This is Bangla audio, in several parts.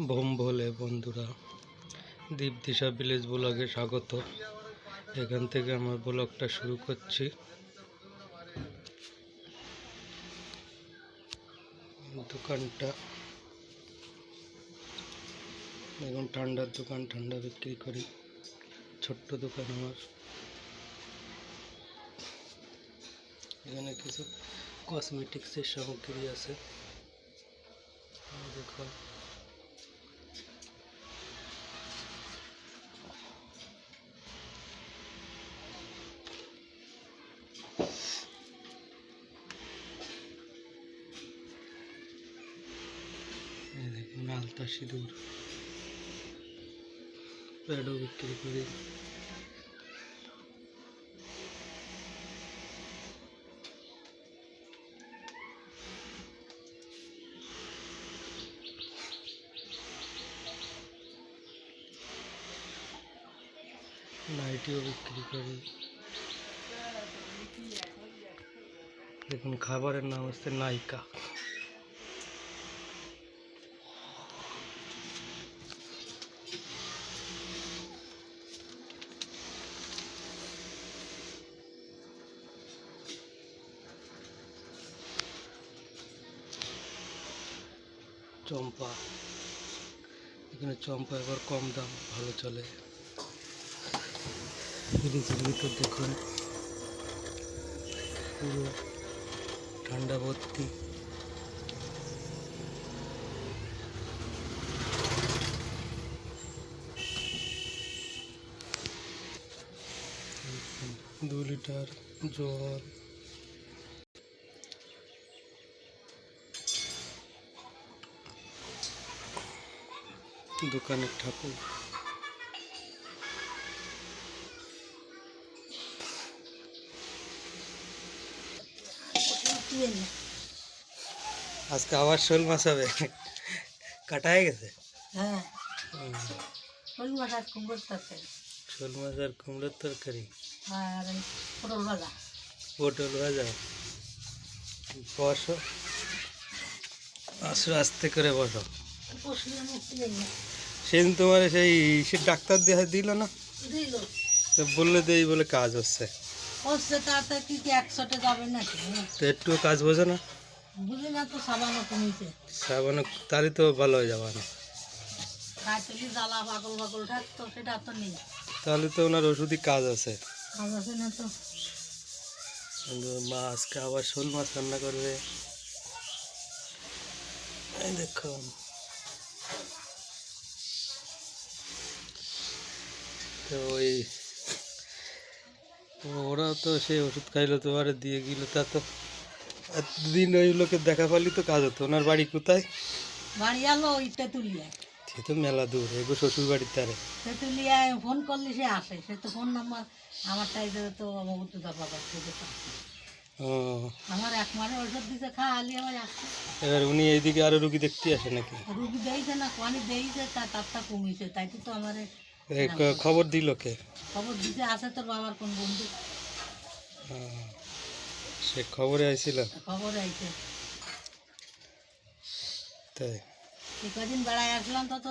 বোম ভোলে বন্ধুরা। দীপ দিশা ভিলেজ ব্লগে স্বাগত। এখান থেকে আমার ব্লগটা শুরু করছি। দোকানটা। এখন ঠান্ডার দোকান, ঠান্ডা বিক্রি করি। ছোট্ট দোকান আমার। এখানে কিছু কসমেটিক্সের সামগ্রী আছে। এই আলতা সিঁদুর প্যাডও বিক্রি করি। নাইটিও বিক্রি করি। দেখুন খাবারের নাম হচ্ছে নাইকা। চম্পা। এখানে চম্পা এবার কম দাম, ভালো চলে। ফ্রিজের ভিতর দেখুন। পুরো ঠান্ডা ভর্তি। দু লিটার জল। দোকানের ঠাকুর। আজকে আবার শোল মাছ হবে। কাটা হয়ে গেছে? হ্যাঁ। শোল মাছ আর কুমড়োর তরকারি। শোল মাছ আর কুমড়োর তরকারি? আর পটল ভাজা। পটল ভাজা। বসো। আসো আস্তে করে বসো। সেদিন তোমার সেই সে ডাক্তার দেহা দিল না? তো বললে তো এই বলে কাজ হচ্ছে। হচ্ছে তাতে কি কি একশোটে যাবে নাকি? তো একটুও কাজ বোঝো না। বুঝি না তো সাবানও কমিছে। সাবান তারই তো ভালো হয়ে যাবে না। রাতে জ্বালা পাগল পাগল থাকতো সেটা তো নেই। তাহলে তো ওনার ওষুধই কাজ আছে। কাজ আছে না তো। কিন্তু মা আজকে আবার শোল মাছ রান্না করবে। দেখুন। তো ওই ওরা তো সেই ওষুধ খাইলো তো আর দিয়ে গেল তা তো এতদিন ওই লোকের দেখা পালি তো কাজ হতো। ওনার বাড়ি কোথায়? বাড়ি আলো ইটটা তুলিয়ায় সে তো মেলা দূর এগো শ্বশুর বাড়ির তারে সে তুলিয়ায় ফোন করলে সে আসে সে তো ফোন নাম্বার আমার টাইতে তো অবগত দা পাবা ও। আমার এক মারে ওষুধ দিতে খা আলি আমার আসছে। এবার উনি এইদিকে আরও রুগী দেখতে আসে নাকি? রুগী দেইছে না পানি দেইছে তা তাপটা কমিছে তাই তো আমার খবর দিল কে? খবর দিতে আসে তোর বাবার কোন বন্ধু। সে খবরে আইছিল। খবর আইছে। তাই। কদিন বেড়ায় আসলাম তো তো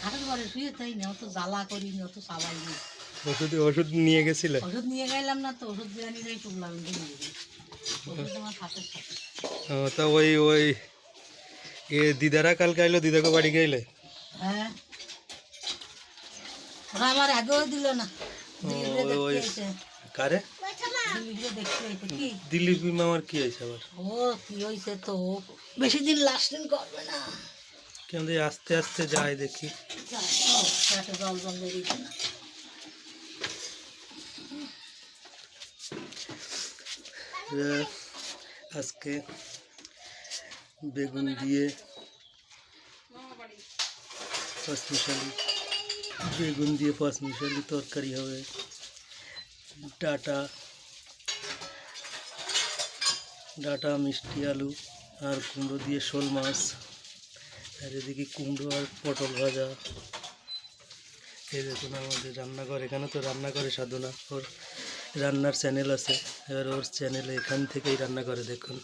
খাটের ঘরে শুয়ে থাই না অত জ্বালা করিনি অত সাবাই নি। ওষুধ ওষুধ নিয়ে গেছিলে? ওষুধ নিয়ে গেলাম না তো ওষুধ দিয়ে নিয়ে টুকলাম তা ওই ওই এ দিদারা কালকে আইলো দিদাকে বাড়ি গেলে হ্যাঁ। আমার আগেও দিল না। কারে? দিলীপ মামার কি হয়েছে আবার? ও কি হয়েছে তো? বেশি দিন লাস্টিং করবে না। কেন আস্তে আস্তে যায় দেখি। জল না। আজকে বেগুন দিয়ে বেগুন দিয়ে পাঁচমিশালি তরকারি হবে, ডাটা ডাটা, মিষ্টি, আলু, আর কুমড়ো দিয়ে শোল মাছ, আর এদিকে কুমড়ো আর পটল ভাজা। এই দেখুন আমাদের রান্নাঘর, এখানে তো রান্না করে সাধনা ওর রান্নার চ্যানেল আছে। এবার ওর চ্যানেলে এখান থেকেই রান্না করে দেখুন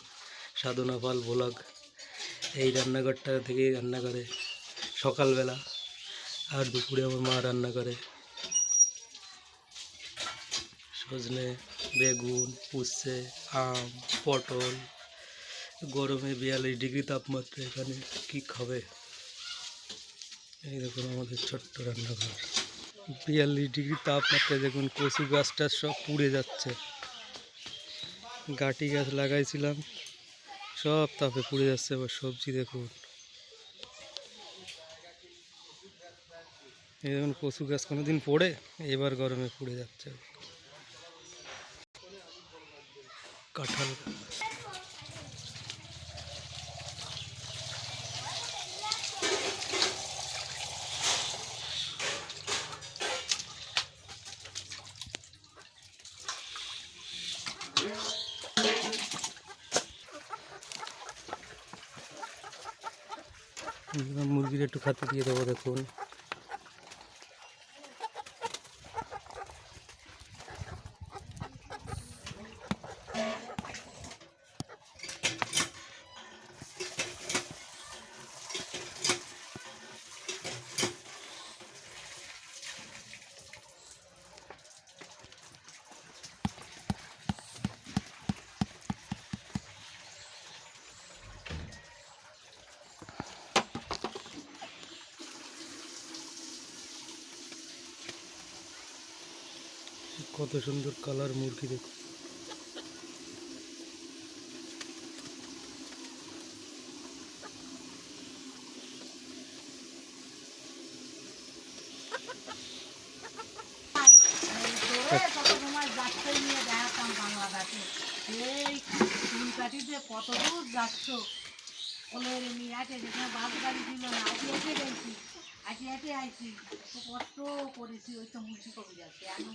সাধনা পাল ব্লগ। এই রান্নাঘরটা থেকেই রান্না করে সকালবেলা। আর দুপুরে আমার মা রান্না করে। সজনে, বেগুন, উচ্ছে, আম, পটল, গরমে বিয়াল্লিশ ডিগ্রি তাপমাত্রা এখানে, কি খাবে? এই দেখুন আমাদের ছোট্ট রান্নাঘর। বিয়াল্লিশ ডিগ্রি তাপমাত্রায় দেখুন, কচু গাছটা সব পুড়ে যাচ্ছে। গাটি গাছ লাগাইছিলাম, সব তাপে পুড়ে যাচ্ছে এবার সবজি দেখুন। এই দেখুন কচু গাছ কোনোদিন পড়ে, এবার গরমে পুড়ে যাচ্ছে কাঁঠাল। মুরগির একটু খাতে দিয়ে দেবো দেখুন কত সুন্দর কালার মুরগি দেখুন এই কাটিতে কত দূর যাচ্ছ কোলের নিয়ে আছে যেখানে বাস গাড়ি ছিল না আটি হেঁটে গেছি। আটি হেঁটে আইছি। কষ্ট করেছি, ওই তো মুন্সি কমে যাচ্ছে। এখন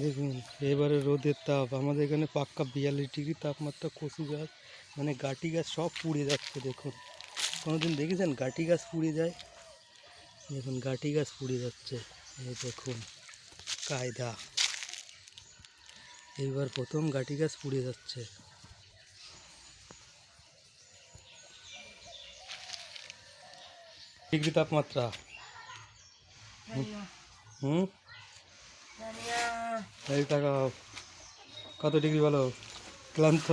দেখুন এবারে রোদের তাপ আমাদের এখানে পাক্কা বিয়াল্লিশ ডিগ্রি তাপমাত্রা কচু গাছ মানে গাটি গাছ সব পুড়ে যাচ্ছে দেখুন। কোনোদিন দেখেছেন গাটি গাছ পুড়ে যায়? দেখুন গাটি গাছ পুড়ে যাচ্ছে এই দেখুন কায়দা। এইবার প্রথম গাটি গাছ পুড়ে যাচ্ছে। ডিগ্রি তাপমাত্রা? হুম? এই টাকা কত ডিগ্রি বলো ক্লান্ত?